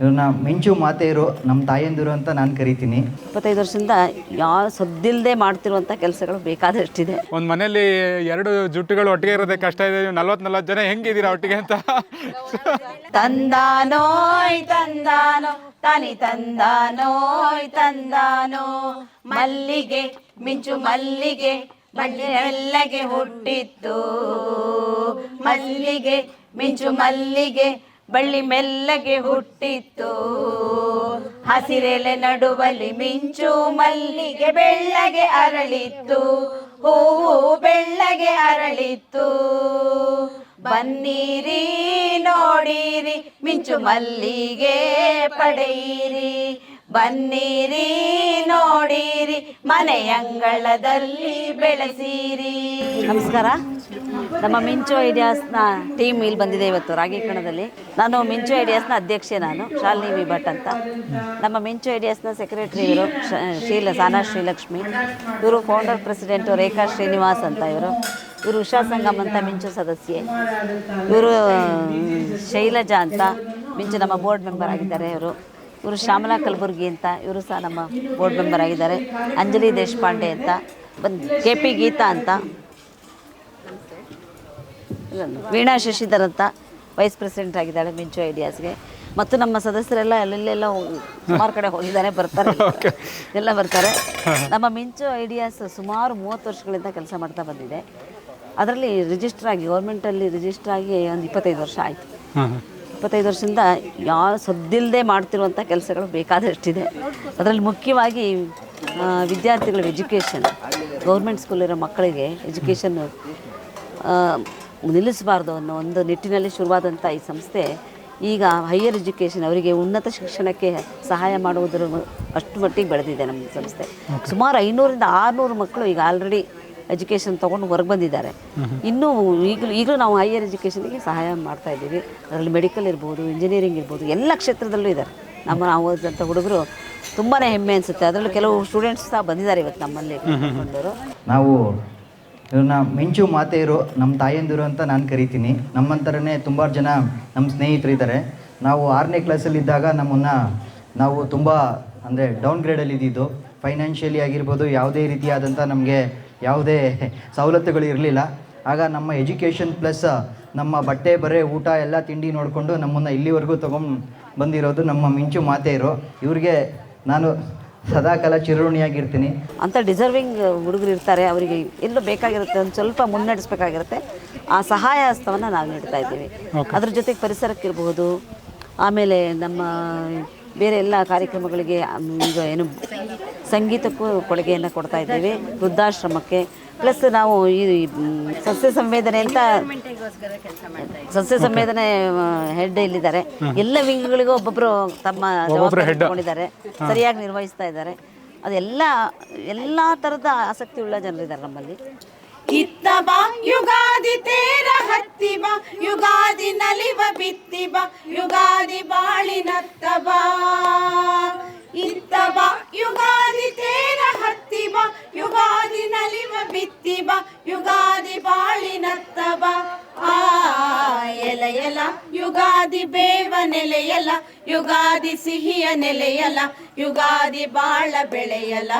ಇವ್ರನ್ನ ಮಿಂಚು ಮಾತೆಯರು ನಮ್ಮ ತಾಯಂದಿರು ಅಂತ ನಾನು ಕರಿತೀನಿ. ಇಪ್ಪತ್ತೈದು ವರ್ಷದಿಂದ ಯಾವ ಸದ್ದಿಲ್ಲದೆ ಮಾಡ್ತಿರುವಂಥ ಕೆಲಸಗಳು ಬೇಕಾದಷ್ಟಿದೆ. ಒಂದು ಮನೇಲಿ ಎರಡು ಜುಟ್ಟುಗಳು ಒಟ್ಟಿಗೆ ಇರೋದೇ ಕಷ್ಟ ಇದೆ. ನೀವು ನಲ್ವತ್ ನಲ್ವತ್ತು ಜನ ಹೆಂಗಿದ್ದೀರಾ ಒಟ್ಟಿಗೆ ಅಂತ? ತಂದಾನೋಯ್ ತಂದಾನೋ ತಾನಿ ತಂದಾನೋಯ್ ತಂದಾನೋ. ಮಲ್ಲಿಗೆ ಮಿಂಚು ಮಲ್ಲಿಗೆ ಮಲ್ಲಿಗೆ ಹುಟ್ಟಿತ್ತು. ಮಲ್ಲಿಗೆ ಮಿಂಚು ಮಲ್ಲಿಗೆ ಬಳ್ಳಿ ಮೆಲ್ಲಗೆ ಹುಟ್ಟಿತ್ತು. ಹಸಿರೆಲೆ ನಡುವಲ್ಲಿ ಮಿಂಚು ಮಲ್ಲಿಗೆ ಬೆಳ್ಳಗೆ ಅರಳಿತ್ತು. ಹೂವು ಬೆಳ್ಳಗೆ ಅರಳಿತ್ತು. ಬನ್ನಿರಿ ನೋಡಿರಿ, ಮಿಂಚು ಮಲ್ಲಿಗೆ ಪಡೆಯಿರಿ. ಬನ್ನಿರಿ ನೋಡಿರಿ ಮನೆಯಂಗಳದಲ್ಲಿ ಬೆಳೆಸಿರಿ. ನಮಸ್ಕಾರ. ನಮ್ಮ ಮಿಂಚು ಐಡಿಯಾಸ್ನ ಟೀಮ್ ಇಲ್ಲಿ ಬಂದಿದೆ ಇವತ್ತು ರಾಗಿಕಣದಲ್ಲಿ ನಾನು ಮಿಂಚು ಐಡಿಯಾಸ್ನ ಅಧ್ಯಕ್ಷೆ ನಾನು, ಶಾಲಿನಿ ವಿ ಭಟ್ ಅಂತ. ನಮ್ಮ ಮಿಂಚು ಐಡಿಯಾಸ್ನ ಸೆಕ್ರೆಟರಿ ಇವರು ಶೀಲ, ಸಾನಾ ಶ್ರೀಲಕ್ಷ್ಮಿ. ಇವರು ಫೌಂಡರ್ ಪ್ರೆಸಿಡೆಂಟು ರೇಖಾ ಶ್ರೀನಿವಾಸ್ ಅಂತ ಇವರು. ಇವರು ಉಷಾ ಸಂಗಮ್ ಅಂತ ಮಿಂಚು ಸದಸ್ಯೆ. ಇವರು ಶೈಲಜಾ ಅಂತ ಮಿಂಚು ನಮ್ಮ ಬೋರ್ಡ್ ಮೆಂಬರ್ ಆಗಿದ್ದಾರೆ ಇವರು. ಇವರು ಶ್ಯಾಮಲಾ ಕಲಬುರ್ಗಿ ಅಂತ, ಇವರು ಸಹ ನಮ್ಮ ಬೋರ್ಡ್ ಮೆಂಬರ್ ಆಗಿದ್ದಾರೆ. ಅಂಜಲಿ ದೇಶಪಾಂಡೆ ಅಂತ, ಬಂದು, ಕೆ ಪಿ ಗೀತಾ ಅಂತ. ವೀಣಾ ಶಶಿಧರ್ ಅಂತ ವೈಸ್ ಪ್ರೆಸಿಡೆಂಟ್ ಆಗಿದ್ದಾಳೆ ಮಿಂಚು ಐಡಿಯಾಸ್ಗೆ. ಮತ್ತು ನಮ್ಮ ಸದಸ್ಯರೆಲ್ಲ ಅಲ್ಲೆಲ್ಲೆಲ್ಲ ಸುಮಾರು ಕಡೆ ಹೋಗಿದ್ದಾರೆ ಬರ್ತಾರೆ. ಎಲ್ಲ ಬರ್ತಾರೆ. ನಮ್ಮ ಮಿಂಚು ಐಡಿಯಾಸ್ ಸುಮಾರು ಮೂವತ್ತು ವರ್ಷಗಳಿಂದ ಕೆಲಸ ಮಾಡ್ತಾ ಬಂದಿದೆ. ಅದರಲ್ಲಿ ರಿಜಿಸ್ಟರ್ ಆಗಿ ಗೌರ್ಮೆಂಟಲ್ಲಿ ರಿಜಿಸ್ಟರ್ ಆಗಿ ಒಂದು ಇಪ್ಪತ್ತೈದು ವರ್ಷ ಆಯಿತು. ಇಪ್ಪತ್ತೈದು ವರ್ಷದಿಂದ ಯಾವ ಸದ್ದಿಲ್ಲದೆ ಮಾಡ್ತಿರುವಂಥ ಕೆಲಸಗಳು ಬೇಕಾದಷ್ಟಿದೆ. ಅದರಲ್ಲಿ ಮುಖ್ಯವಾಗಿ ವಿದ್ಯಾರ್ಥಿಗಳು ವಿದ್ಯಾರ್ಥಿಗಳ ಎಜುಕೇಷನ್ ಗೌರ್ಮೆಂಟ್ ಸ್ಕೂಲಿರೋ ಮಕ್ಕಳಿಗೆ ಎಜುಕೇಷನ್ ನಿಲ್ಲಿಸಬಾರ್ದು ಅನ್ನೋ ಒಂದು ನಿಟ್ಟಿನಲ್ಲಿ ಶುರುವಾದಂಥ ಈ ಸಂಸ್ಥೆ ಈಗ ಹೈಯರ್ ಎಜುಕೇಷನ್ ಅವರಿಗೆ ಉನ್ನತ ಶಿಕ್ಷಣಕ್ಕೆ ಸಹಾಯ ಮಾಡುವುದರ ಅಷ್ಟು ಮಟ್ಟಿಗೆ ಬೆಳೆದಿದೆ ನಮ್ಮ ಸಂಸ್ಥೆ. ಸುಮಾರು ಐನೂರಿಂದ ಆರುನೂರು ಮಕ್ಕಳು ಈಗ ಆಲ್ರೆಡಿ ಎಜುಕೇಷನ್ ತೊಗೊಂಡು ಹೊರಗೆ ಬಂದಿದ್ದಾರೆ. ಇನ್ನೂ ಈಗಲೂ ಈಗಲೂ ನಾವು ಹೈಯರ್ ಎಜುಕೇಷನ್ಗೆ ಸಹಾಯ ಮಾಡ್ತಾ ಇದ್ದೀವಿ. ಅದರಲ್ಲಿ ಮೆಡಿಕಲ್ ಇರ್ಬೋದು ಇಂಜಿನಿಯರಿಂಗ್ ಇರ್ಬೋದು ಎಲ್ಲ ಕ್ಷೇತ್ರದಲ್ಲೂ ಇದ್ದಾರೆ. ನಮ್ಮ ನಾವು ಓದಿದಂಥ ಹುಡುಗರು ತುಂಬಾ ಹೆಮ್ಮೆ ಅನಿಸುತ್ತೆ. ಅದರಲ್ಲೂ ಕೆಲವು ಸ್ಟೂಡೆಂಟ್ಸ್ ಸಹ ಬಂದಿದ್ದಾರೆ ಇವತ್ತು ನಮ್ಮಲ್ಲಿ. ನಾವು ಇವ್ರನ್ನ ಮಿಂಚು ಮಾತೆಯರು ನಮ್ಮ ತಾಯಂದಿರು ಅಂತ ನಾನು ಕರಿತೀನಿ. ನಮ್ಮಂತರನೇ ತುಂಬ ಜನ ನಮ್ಮ ಸ್ನೇಹಿತರಿದ್ದಾರೆ ನಾವು ಆರನೇ ಕ್ಲಾಸಲ್ಲಿದ್ದಾಗ ನಮ್ಮನ್ನು ನಾವು ತುಂಬ ಅಂದರೆ ಡೌನ್ ಗ್ರೇಡಲ್ಲಿ ಇದ್ದಿದ್ದು ಫೈನಾನ್ಷಿಯಲಿ ಆಗಿರ್ಬೋದು, ಯಾವುದೇ ರೀತಿಯಾದಂಥ ನಮಗೆ ಯಾವುದೇ ಸವಲತ್ತುಗಳು ಇರಲಿಲ್ಲ. ಆಗ ನಮ್ಮ ಎಜುಕೇಷನ್ ಪ್ಲಸ್ ನಮ್ಮ ಬಟ್ಟೆ, ಬರೆ, ಊಟ ಎಲ್ಲ ತಿಂಡಿ ನೋಡಿಕೊಂಡು ನಮ್ಮನ್ನು ಇಲ್ಲಿವರೆಗೂ ತೊಗೊಂಡು ಬಂದಿರೋದು ನಮ್ಮ ಮಿಂಚು ಮಾತೆಯರು ಇವ್ರಿಗೆ ನಾನು ಸದಾಕಾಲ ಚಿರೋಣಿಯಾಗಿರ್ತೀನಿ ಅಂತ ಡಿಸರ್ವಿಂಗ್ ಹುಡುಗರು ಇರ್ತಾರೆ ಅವರಿಗೆ ಎಲ್ಲೂ ಬೇಕಾಗಿರುತ್ತೆ ಒಂದು ಸ್ವಲ್ಪ ಮುನ್ನಡೆಸಬೇಕಾಗಿರುತ್ತೆ. ಆ ಸಹಾಯ ಹಸ್ತವನ್ನು ನಾವು ನೀಡ್ತಾ ಇದ್ದೀವಿ. ಅದ್ರ ಜೊತೆಗೆ ಪರಿಸರಕ್ಕಿರಬಹುದು ಆಮೇಲೆ ನಮ್ಮ ಬೇರೆ ಎಲ್ಲ ಕಾರ್ಯಕ್ರಮಗಳಿಗೆ ಈಗ ಏನು ಸಂಗೀತಕ್ಕೂ ಕೊಡುಗೆಯನ್ನು ಕೊಡ್ತಾ ಇದ್ದೀವಿ. ವೃದ್ಧಾಶ್ರಮಕ್ಕೆ ಪ್ಲಸ್ ನಾವು ಈ ಸಸ್ಯ ಸಂವೇದನೆ ಅಂತ ಸಸ್ಯ ಸಂವೇದನೆ ಹೆಡ್ ಇಲ್ಲಿದ್ದಾರೆ. ಎಲ್ಲ ವಿಂಗ್ಗಳಿಗೂ ಒಬ್ಬೊಬ್ಬರು ತಮ್ಮ ಜವಾಬ್ದಾರಿ ತಗೊಂಡಿದ್ದಾರೆ. ಸರಿಯಾಗಿ ನಿರ್ವಹಿಸ್ತಾ ಇದ್ದಾರೆ. ಅದೆಲ್ಲ ಎಲ್ಲ ಥರದ ಆಸಕ್ತಿ ಉಳ್ಳ ಜನರಿದ್ದಾರೆ ನಮ್ಮಲ್ಲಿ. ಇತ್ತ ಬಾ ಯುಗಾದಿ ತೇರ ಹತ್ತಿ ಬಾ ಯುಗಾದಿ ನಲಿವ ಬಿತ್ತಿ ಬಾ ಯುಗಾದಿ ಬಾಳಿನತ್ತ ನೆಲೆಯಲ ಯುಗಾದಿ ಸಿಹಿಯ ನೆಲೆಯಲ್ಲ, ಯುಗಾದಿ ಬಾಳ ಬೆಳೆಯಲ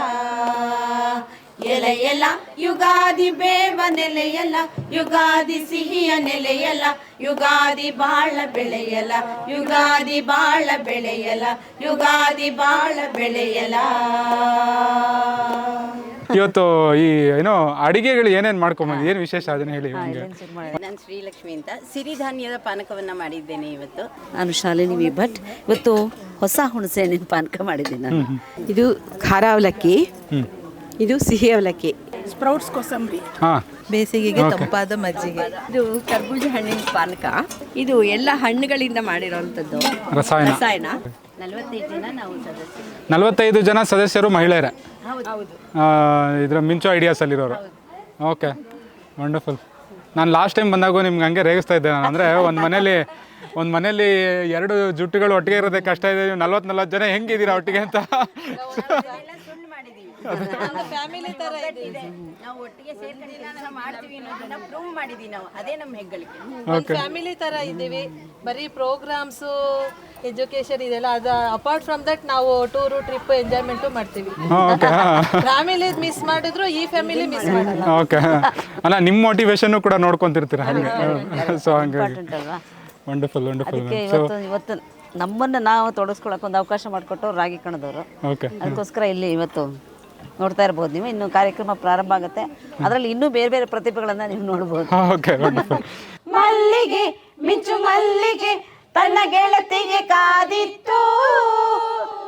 ಎಲೆಯಲ್ಲ ಎಲ ಯುಗಾದಿ ಬೇವ ನೆಲೆಯಲ್ಲ, ಯುಗಾದಿ ಸಿಹಿಯ ನೆಲೆಯಲ್ಲ, ಯುಗಾದಿ ಬಾಳ ಬೆಳೆಯಲ ಯುಗಾದಿ ಬಾಳ ಬೆಳೆಯಲ ಯುಗಾದಿ ಬಾಳ ಬೆಳೆಯಲ ಇವತ್ತು ಈ ಏನೋ ಅಡಿಗೆಗಳು ಏನೇನು ಮಾಡ್ಕೊಂಬಂದು ಏನು ವಿಶೇಷ? ಅದನ್ನ ಹೇಳಿ ನಮಗೆ. ನಾನು ಶ್ರೀಲಕ್ಷ್ಮಿ ಅಂತ. ಸಿರಿಧಾನ್ಯದ ಪಾನಕವನ್ನ ಮಾಡಿದ್ದೇನೆ ಇವತ್ತು. ನಾನು ಶಾಲಿನಿ ವಿ ಭಟ್ ಇವತ್ತು ಹೊಸ ಹುಣಸೆ ಹಣ್ಣಿನ ಪಾನಕ ಮಾಡಿದ್ದೀನಿ ನಾನು. ಇದು ಖಾರ ಅವಲಕ್ಕಿ. ಇದು ಸಿಹಿ ಅವಲಕ್ಕಿ. ಸ್ಪ್ರೌಟ್ಸ್ ಕೋಸಂಬರಿ. ಹಾಂ. ಬೇಸಿಗೆಗೆ ತಂಪಾದ ಮಜ್ಜಿಗೆ. ಇದು ಕರ್ಬೂಜ ಹಣ್ಣಿನ ಪಾನಕ. ಇದು ಎಲ್ಲ ಹಣ್ಣುಗಳಿಂದ ಮಾಡಿರುವಂತದ್ದು ರಸಾಯನ. ರಸಾಯನ. ನಲವತ್ತೈದು ಜನ ನಾವು ಸದಸ್ಯರು. ನಲವತ್ತೈದು ಜನ ಸದಸ್ಯರು ಮಹಿಳೆಯರೇ? ಆ, ಇದ್ರ ಮಿಂಚು ಐಡಿಯಾಸಲ್ಲಿರೋರು. ಓಕೆ. ವಂಡರ್ಫುಲ್. ನಾನು ಲಾಸ್ಟ್ ಟೈಮ್ ಬಂದಾಗೂ ನಿಮ್ಗೆ ಹಂಗೆ ರೇಗಿಸ್ತಾ ಇದ್ದೆ ನಾನು. ಅಂದರೆ ಒಂದು ಮನೇಲಿ ಒಂದು ಮನೇಲಿ ಎರಡು ಜುಟ್ಟುಗಳು ಒಟ್ಟಿಗೆ ಇರೋದೇ ಕಷ್ಟ ಇದೆ. ನೀವು ನಲ್ವತ್ತು ನಲ್ವತ್ತು ಜನ ಹೆಂಗಿದ್ದೀರಾ ಒಟ್ಟಿಗೆ ಅಂತ. ಫ್ಯಾಮಿಲಿ ತರ ಇದೆ. ನಾವು ಒಟ್ಟಿಗೆ ಸೇರ್ಕೊಂಡು ಕೆಲಸ ಮಾಡ್ತೀವಿ ಅನ್ನೋದನ್ನ ಪ್ರೂವ್ ಮಾಡಿದೀವಿ ನಾವು. ಅದೇ ನಮ್ಮ ಹೆಗ್ಗಳಿಕೆ. ಒಂದು ಫ್ಯಾಮಿಲಿ ತರ ಇದ್ದೀವಿ. ಬರೀ ಪ್ರೋಗ್ರಾಮ್ಸ್ ಎಜುಕೇಶನ್ ಇದೆಲ್ಲ ಅದು. ಅಪಾರ್ಟ್ ಫ್ರಮ್ ದಟ್ ನಾವು ಟೂರು ಟ್ರಿಪ್ ಎಂಜಾಯ್ಮೆಂಟು ಮಾಡ್ತೀವಿ. ಓಕೆ ಫ್ಯಾಮಿಲಿ ಮಿಸ್ ಮಾಡಿದ್ರು ಈ ಫ್ಯಾಮಿಲಿ ಮಿಸ್ ಮಾಡಲ್ಲ. ಓಕೆ ಅಲ್ಲ ನಿಮ್ಮ ಮೋಟಿವೇಶನ್ ಕೂಡ ನೋಡ್ಕೊಂತಿರ್ತೀರ ಹಂಗೆ. ಸೊ ಹಂಗಾಗಿ. ಇಂಪಾರ್ಟೆಂಟ್ ಅಲ್ವಾ? ವಂಡರ್ಫುಲ್ ವಂಡರ್ಫುಲ್ ಇವತ್ತು ನಮ್ಮನ್ನ ನಾವು ತೊಡಗಿಸ್ಕೊಳಕ್ಕೆ ಒಂದು ಅವಕಾಶ ಮಾಡಿಕೊಟ್ಟು ರಾಗಿ ಕಣದವರು. ಓಕೆ ಅದಕ್ಕೋಸ್ಕರ ಇಲ್ಲಿ ಇವತ್ತು ನೋಡ್ತಾ ಇರ್ಬೋದು ನೀವು. ಇನ್ನು ಕಾರ್ಯಕ್ರಮ ಪ್ರಾರಂಭ ಆಗುತ್ತೆ. ಅದರಲ್ಲಿ ಇನ್ನೂ ಬೇರೆ ಬೇರೆ ಪ್ರತಿಭೆಗಳನ್ನ ನೀವು ನೋಡ್ಬೋದು. ಓಕೆ ಮಲ್ಲಿಗೆ ಮಿಂಚು ಮಲ್ಲಿಗೆ ತನ್ನ ಗೆಳತಿಗೆ ಕಾದಿತ್ತು.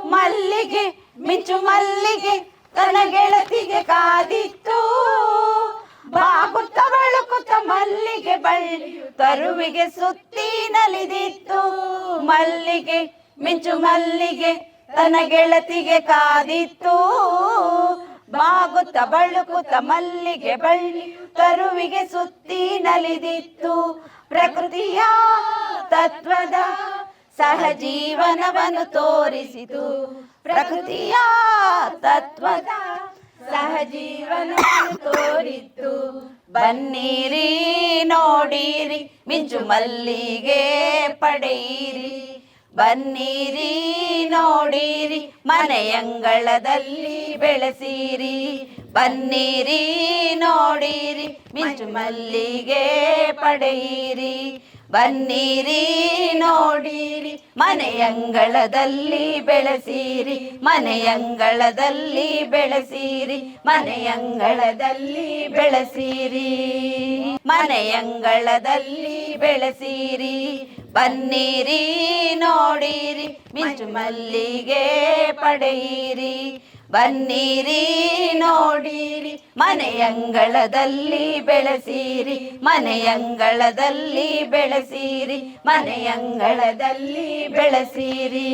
ಮಲ್ಲಿಗೆ ಮಿಂಚು ಮಲ್ಲಿಗೆ ತನ್ನ ಗೆಳತಿಗೆ ಕಾದಿತ್ತು. ಬಾಗುತ್ತ ಬಳುಕುತ್ತ ಮಲ್ಲಿಗೆ ಬಳ್ಳಿ ತರುವಿಗೆ ಸುತ್ತಿ ನಲಿದಿತ್ತು. ಮಲ್ಲಿಗೆ ಮಿಂಚು ಮಲ್ಲಿಗೆ ತನ್ನ ಗೆಳತಿಗೆ ಕಾದಿತ್ತು. ಬಾಗುತ್ತ ಬಳುಕುತ್ತ ಮಲ್ಲಿಗೆ ಬಳ್ಳಿ ತರುವಿಗೆ ಸುತ್ತಿ ನಲಿದಿತ್ತು. ಪ್ರಕೃತಿಯ ತತ್ವದ ಸಹಜೀವನವನ್ನು ತೋರಿಸಿತು. ಪ್ರಕೃತಿಯ ತತ್ವದ ಸಹಜೀವನವನ್ನು ತೋರಿತ್ತು. ಬನ್ನಿರಿ, ನೋಡಿರಿ, ಮಿಂಚು ಮಲ್ಲಿಗೆ ಪಡೆಯಿರಿ. ಬನ್ನಿರಿ, ನೋಡಿರಿ, ಮನೆಯಂಗಳದಲ್ಲಿ ಬೆಳೆಸಿರಿ. ಬನ್ನಿರಿ, ನೋಡಿರಿ, ಮಿಂಚು ಮಲ್ಲಿಗೆ ಪಡೆಯಿರಿ. ಬನ್ನಿರಿ, ನೋಡಿರಿ, ಮನೆಯಂಗಳದಲ್ಲಿ ಬೆಳೆಸಿರಿ. ಮನೆಯಂಗಳದಲ್ಲಿ ಬೆಳೆಸಿರಿ ಮನೆಯಂಗಳದಲ್ಲಿ ಬೆಳೆಸಿರಿ. ಮನೆಯಂಗಳದಲ್ಲಿ ಬೆಳೆಸಿರಿ. ಬನ್ನಿರಿ ನೋಡಿರಿ ಮಿಂಚು ಮಲ್ಲಿಗೆ ಪಡೆಯಿರಿ. ಬನ್ನಿರಿ ನೋಡಿರಿ ಮನೆಯಂಗಳದಲ್ಲಿ ಬೆಳೆಸಿರಿ. ಮನೆಯಂಗಳದಲ್ಲಿ ಬೆಳೆಸಿರಿ ಮನೆಯಂಗಳದಲ್ಲಿ ಬೆಳೆಸಿರಿ.